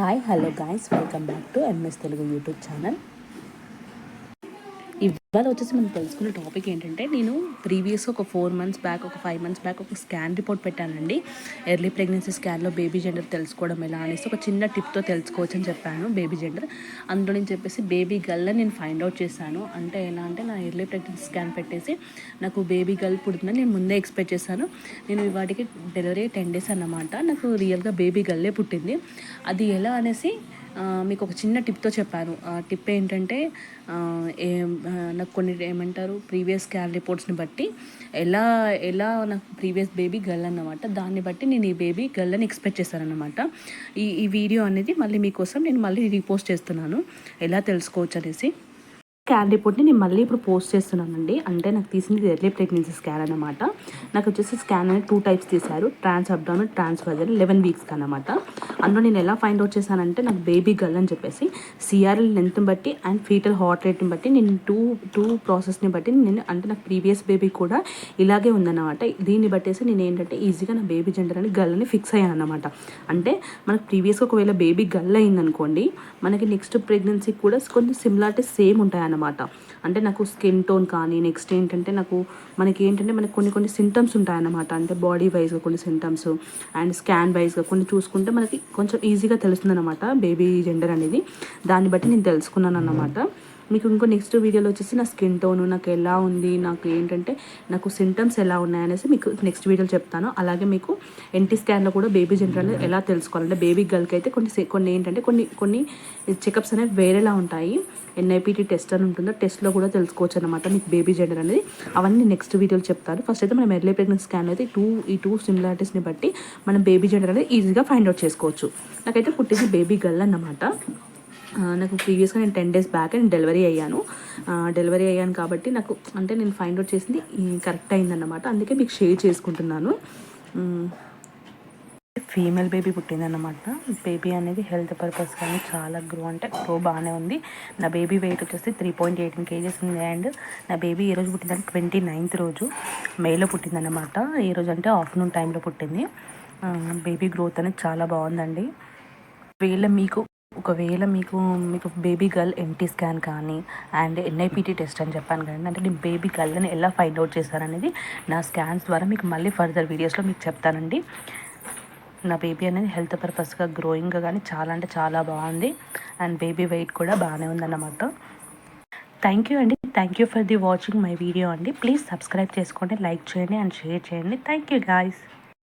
Hi hello guys welcome back to MS Telugu YouTube channel ఇవాళ వచ్చేసి మనం తెలుసుకున్న టాపిక్ ఏంటంటే నేను ప్రీవియస్ ఒక ఫోర్ మంత్స్ బ్యాక్ ఒక ఫైవ్ మంత్స్ బ్యాక్ ఒక స్కాన్ రిపోర్ట్ పెట్టానండి. ఎర్లీ ప్రెగ్నెన్సీ స్కాన్లో బేబీ జెండర్ తెలుసుకోవడం ఎలా అనేసి ఒక చిన్న టిప్తో తెలుసుకోవచ్చు అని చెప్పాను బేబీ జెండర్ అందులో నేను చెప్పేసి బేబీ గర్ల్ నేను ఫైండ్ అవుట్ చేశాను. అంటే ఎలా అంటే నా ఎర్లీ ప్రెగ్నెన్సీ స్కాన్ పెట్టేసి నాకు బేబీ గర్ల్ పుడుతుందని నేను ముందే ఎక్స్పెక్ట్ చేశాను. నేను వాటికి డెలివరీ టెన్ డేస్ అన్నమాట. నాకు రియల్గా బేబీ గర్లే పుట్టింది. అది ఎలా అనేసి మీకు ఒక చిన్న టిప్తో చెప్పారు ఆ టిప్ ఏంటంటే నాకు కొన్ని ఏమంటారు ప్రీవియస్ క్యాల్ రిపోర్ట్స్ని బట్టి ఎలా ఎలా నాకు ప్రీవియస్ బేబీ గర్ల్ అన్నమాట దాన్ని బట్టి నేను ఈ బేబీ గర్ల్ అని ఎక్స్పెక్ట్ చేశానన్నమాట ఈ ఈ వీడియో అనేది మళ్ళీ మీకోసం నేను మళ్ళీ రీపోస్ట్ చేస్తున్నాను. ఎలా తెలుసుకోవచ్చు అనేసి. స్కాన్ రిపోర్ట్ని నేను మళ్ళీ ఇప్పుడు పోస్ట్ చేస్తున్నానండి. అంటే నాకు తీసింది ఎర్లీ ప్రెగ్నెన్సీ స్కాన్ అనమాట నాకు వచ్చేసి స్కాన్ అనేది టూ టైప్స్ తీశారు. Trans abdomen trans vaginal eleven వీక్స్కి అనమాట అందులో నేను ఎలా ఫైండ్ అవుట్ చేశానంటే నాకు బేబీ గర్ల్ అని చెప్పేసి సిఆర్ఎల్ లెంత్ని బట్టి అండ్ ఫీటల్ హార్ట్ రేట్ని బట్టి నేను టూ టూ ప్రాసెస్ని బట్టి నేను అంటే నాకు ప్రీవియస్ బేబీ కూడా ఇలాగే ఉందన్నమాట. దీన్ని బట్టేసి నేను ఏంటంటే ఈజీగా నా బేబీ జెండర్ అని గర్ల్ అని ఫిక్స్ అయ్యాను అనమాట అంటే మనకు ప్రీవియస్గా ఒకవేళ బేబీ గర్ల్ అయిందనుకోండి మనకి నెక్స్ట్ ప్రెగ్నెన్సీ కూడా కొన్ని సిమిలారిటీస్ సేమ్ ఉంటాయన్నమాట. అంటే నాకు స్కిన్ టోన్ కానీ నెక్స్ట్ ఏంటంటే నాకు మనకి ఏంటంటే మనకి కొన్ని కొన్ని సింటమ్స్ ఉంటాయన్నమాట. అంటే బాడీ వైజ్గా కొన్ని సింటమ్స్ అండ్ స్కాన్ వైజ్గా కొన్ని చూసుకుంటే మనకి కొంచెం ఈజీగా తెలుస్తుంది అనమాట బేబీ జెండర్ అనేది. దాన్ని బట్టి నేను తెలుసుకున్నాను అన్నమాట మీకు ఇంకో నెక్స్ట్ వీడియోలో వచ్చేసి నా స్కిన్ టోను నాకు ఎలా ఉంది నాకు ఏంటంటే నాకు సింటమ్స్ ఎలా ఉన్నాయనేసి మీకు నెక్స్ట్ వీడియోలో చెప్తాను. అలాగే మీకు ఎన్టీ స్కాన్లో కూడా బేబీ జనరల్ అనేది ఎలా తెలుసుకోవాలంటే బేబీ గర్ల్కి అయితే కొన్ని కొన్ని ఏంటంటే కొన్ని కొన్ని చెకప్స్ అనేవి వేరేలా ఉంటాయి. ఎన్ఐపిటి టెస్ట్ అని ఉంటుందో. టెస్ట్లో కూడా తెలుసుకోవచ్చు అనమాట మీకు బేబీ జెండర్ అనేది. అవన్నీ నెక్స్ట్ వీడియోలో చెప్తాను. ఫస్ట్ అయితే మనం ఎర్లీ ప్రెగ్నెన్సీ స్కాన్ అయితే టూ ఈ టూ సిమిలారిటీస్ని బట్టి మనం బేబీ జెండర్ అనేది ఈజీగా ఫైండ్ అవుట్ చేసుకోవచ్చు. నాకైతే పుట్టింది బేబీ గర్ల్ అన్నమాట. నాకు ప్రీవియస్గా నేను టెన్ డేస్ బ్యాక్ నేను డెలివరీ అయ్యాను. డెలివరీ అయ్యాను కాబట్టి నాకు అంటే నేను ఫైండ్ అవుట్ చేసింది కరెక్ట్ అయిందన్నమాట. అందుకే మీకు షేర్ చేసుకుంటున్నాను. ఫీమేల్ బేబీ పుట్టిందన్నమాట. బేబీ అనేది హెల్త్ పర్పస్ కానీ చాలా గ్రో అంటే గ్రో బాగానే ఉంది. నా బేబీ వెయిట్ వచ్చేసి త్రీ పాయింట్ ఎయిటీన్ కేజెస్ ఉంది అండ్ నా బేబీ ఈ రోజు పుట్టిందంటే ట్వంటీ నైన్త్ రోజు మేలో పుట్టిందన్నమాట. ఈ రోజు అంటే ఆఫ్టర్నూన్ టైంలో పుట్టింది. బేబీ గ్రోత్ అనేది చాలా బాగుందండి. వీళ్ళ మీకు ఒకవేళ మీకు మీకు బేబీ గర్ల్ ఎంటీ స్కాన్ కానీ అండ్ ఎన్ఐపిటీ టెస్ట్ అని చెప్పాను కానీ అంటే నేను బేబీ గర్ల్ని ఎలా ఫైండ్ అవుట్ చేశాననేది నా స్కాన్స్ ద్వారా మీకు మళ్ళీ ఫర్దర్ వీడియోస్లో మీకు చెప్తానండి. నా బేబీ అనేది హెల్త్ పర్పస్గా గ్రోయింగ్గా కానీ చాలా అంటే చాలా బాగుంది. అండ్ బేబీ వెయిట్ కూడా బాగానే ఉందన్నమాట. థ్యాంక్ యూ అండి. Thank you for the watching my video అండి. ప్లీజ్ సబ్స్క్రైబ్ చేసుకోండి లైక్ చేయండి అండ్ షేర్ చేయండి. Thank you guys